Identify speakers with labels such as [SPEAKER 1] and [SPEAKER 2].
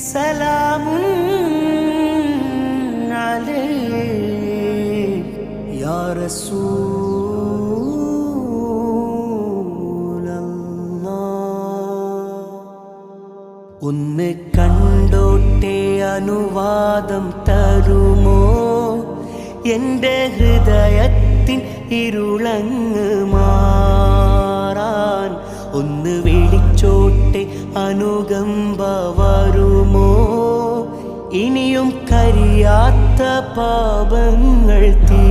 [SPEAKER 1] سلام عليك يا رسول الله ഒന്ന് കണ്ടോട്ടെ അനുവാദം തരുമോ എൻ്റെ ഹൃദയത്തിൻ ഇരുളങ്ങ് മാറാൻ ഒന്ന് വിളിച്ചോട്ടെ അനുകമ്പ വരുമോ? ഇനിയും കരിയാത്ത പാപങ്ങൾ തീരാ